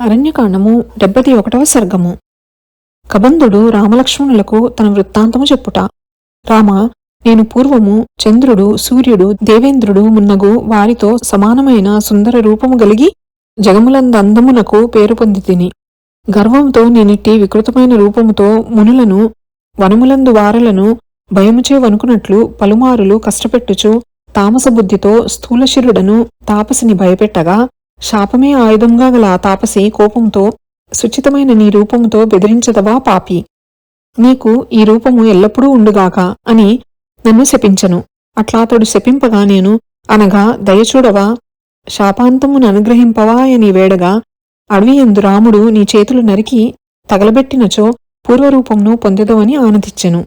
అరణ్యకాండము డెబ్బది ఒకటవ సర్గము. కబంధుడు రామలక్ష్మణులకు తన వృత్తాంతము చెప్పుట. రామ నేను పూర్వము చంద్రుడు సూర్యుడు దేవేంద్రుడు మున్నగు వారితో సమానమైన సుందర రూపము గలిగి జగములందందమునకు పేరు పొంది తిని గర్వంతో నేనిట్టి వికృతమైన రూపముతో మునులను వనములందు వారలను భయముచే వనుకున్నట్లు పలుమారులు కష్టపెట్టుచు తామసబుద్ధితో స్థూలశిరుడను తాపసిని భయపెట్టగా శాపమే ఆయుధంగా గల తాపసి కోపంతో సుచితమైన నీ రూపముతో బెదిరించదవా పాపి? నీకు ఈ రూపము ఎల్లప్పుడూ ఉండుగాక అని నన్ను శపించను. అట్లా అతడు శపింపగా నేను అనగా దయచూడవా శాపాంతమును అనుగ్రహింపవా అని వేడగా అడవియందు రాముడు నీ చేతులు నరికి తగలబెట్టినచో పూర్వరూపంను పొందెదవని ఆనందించెను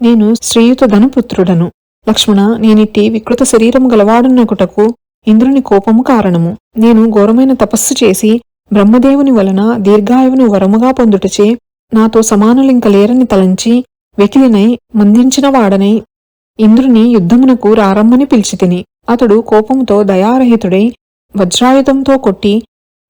నేను శ్రీయుత ధనుపుత్రుడను. లక్ష్మణ నేనిట్టి వికృత శరీరము గలవాడున్నకుటకు ఇంద్రుని కోపము కారణము. నేను ఘోరమైన తపస్సు చేసి బ్రహ్మదేవుని వలన దీర్ఘాయువును వరముగా పొందుటచే నాతో సమానులింక లేరని తలంచి వెకిలినై మందించిన వాడనై ఇంద్రుని యుద్ధమునకు రారమ్మని పిలిచితిని. అతడు కోపంతో దయారహితుడై వజ్రాయుధంతో కొట్టి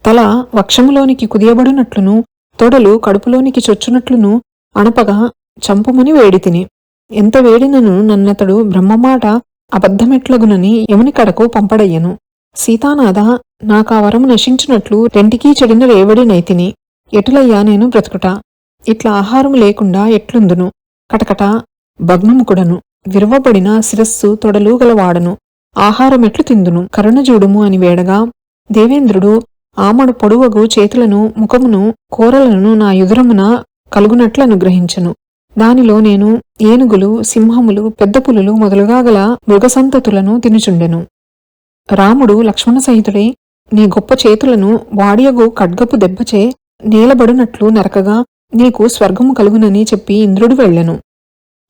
తల వక్షములోనికి కుదియబడినట్లును తొడలు కడుపులోనికి చొచ్చునట్లును అణపగా చంపుమని వేడితిని. ఎంత వేడినను నన్నతడు బ్రహ్మమాట అబద్ధమెట్లగునని యముని కడకు పంపడయ్యను. సీతానాథ నాకా వరము నశించినట్లు రెంటికీ చెడిన రేవడి నైతిని ఎటులయ్యా నేను బ్రతుకుట? ఇట్లా ఆహారము లేకుండా ఎట్లుందును? కటకట భగ్నముకుడను విరవబడిన శిరస్సు తొడలు గలవాడను ఆహారమెట్లు తిందును కరుణజూడుము అని వేడగా దేవేంద్రుడు ఆమడు పొడువగు చేతులను ముఖమును కోరలను నా యుదురమున కలుగునట్లు అనుగ్రహించను. దానిలో నేను ఏనుగులు సింహములు పెద్ద పులులు మొదలుగా గల మృగసంతతులను తినుచుండెను. రాముడు లక్ష్మణ సహితుడై నీ గొప్ప చేతులను వాడియగు ఖడ్గపు దెబ్బచే నేలబడినట్లు నరకగా నీకు స్వర్గము కలుగునని చెప్పి ఇంద్రుడు వెళ్ళెను.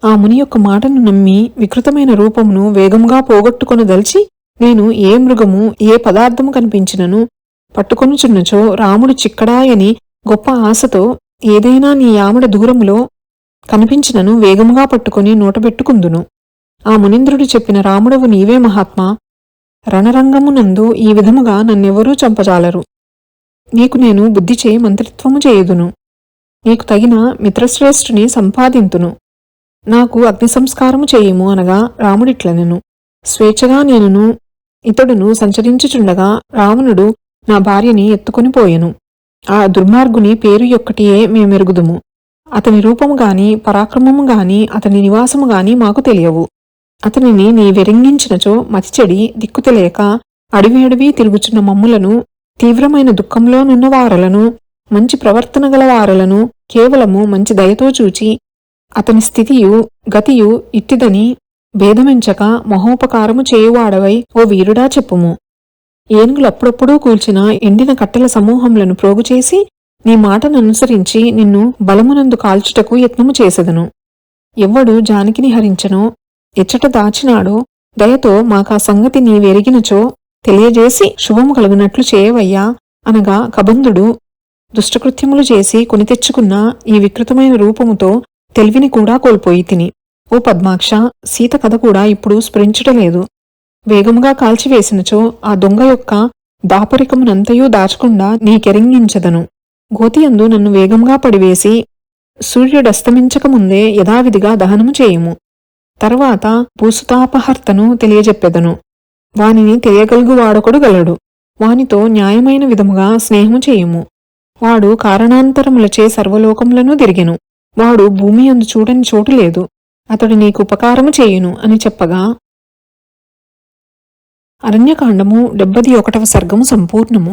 ఆ ముని యొక్క మాటను నమ్మి వికృతమైన రూపమును వేగంగా పోగొట్టుకొనదలిచి నేను ఏ మృగము ఏ పదార్థము కనిపించినను పట్టుకొనుచున్నచో రాముడు చిక్కడాయని గొప్ప ఆశతో ఏదైనా నీ ఆమడ దూరములో కనిపించినను వేగముగా పట్టుకొని నోటబెట్టుకుందును. ఆ మునీంద్రుడు చెప్పిన రాముడవు నీవే మహాత్మా. రణరంగమునందు ఈ విధముగా నన్నెవరూ చంపజాలరు. నీకు నేను బుద్ధిచే మంత్రిత్వము చేయుదును. నీకు తగిన మిత్రశ్రేష్ఠుని సంపాదింతును. నాకు అగ్ని సంస్కారము చేయుము అనగా రాముడిట్లనెను. స్వేచ్ఛగా నేనును ఇతడును సంచరించుచుండగా రావణుడు నా భార్యని ఎత్తుకొని పోయెను. ఆ దుర్మార్గుని పేరు యొక్కటియే మేమెరుగుదుము. అతని రూపము గాని పరాక్రమము గాని అతని నివాసము గాని మాకు తెలియవు. అతనిని నీ వెరింగించినచో మతిచెడి దిక్కు తెలియక అడవి అడవి తిరుగుచున్న మమ్ములను తీవ్రమైన దుఃఖంలోనున్న నున్నవారలను మంచి ప్రవర్తన గలవారలను కేవలము మంచి దయతో చూచి అతని స్థితియు గతియు ఇట్టిదని భేదమించక మహోపకారము చేయువాడవై ఓ వీరుడా చెప్పుము. ఏనుగులు అప్పుడప్పుడూ కూల్చిన ఎండిన కట్టెల సమూహములను ప్రోగుచేసి నీ మాటను అనుసరించి నిన్ను బలమునందు కాల్చుటకు యత్నము చేసెదను. ఎవ్వడు జానకిని హరించనో ఎచ్చట దాచినాడో దయతో మాకా సంగతి నీవెరిగినచో తెలియజేసి శుభము కలుగునట్లు చేయవయ్యా అనగా కబంధుడు దుష్టకృత్యములు చేసి కొని తెచ్చుకున్న ఈ వికృతమైన రూపముతో తెలివిని కూడా కోల్పోయి తిని. ఓ పద్మాక్ష సీత కథ కూడా ఇప్పుడు స్ఫురించటలేదు. వేగముగా కాల్చివేసినచో ఆ దొంగ యొక్క దాపరికమునంతయూ దాచకుండా నీకెరింగించదను. గోతియందు నన్ను వేగంగా పడివేసి సూర్యుడస్తమించకముందే యథావిధిగా దహనము చేయుము. తర్వాత భూసుతాపహర్తను తెలియజెప్పెదను. వానిని తెలియగలుగు వాడొకడు గలడు. వానితో న్యాయమైన విధముగా స్నేహము చేయుము. వాడు కారణాంతరములచే సర్వలోకములను దిరిగెను వాడు భూమి అందు చూడని చోటు లేదు. అతడు నీకు ఉపకారము చేయును అని చెప్పగా అరణ్యకాండము డెబ్బది ఒకటవ సర్గము సంపూర్ణము.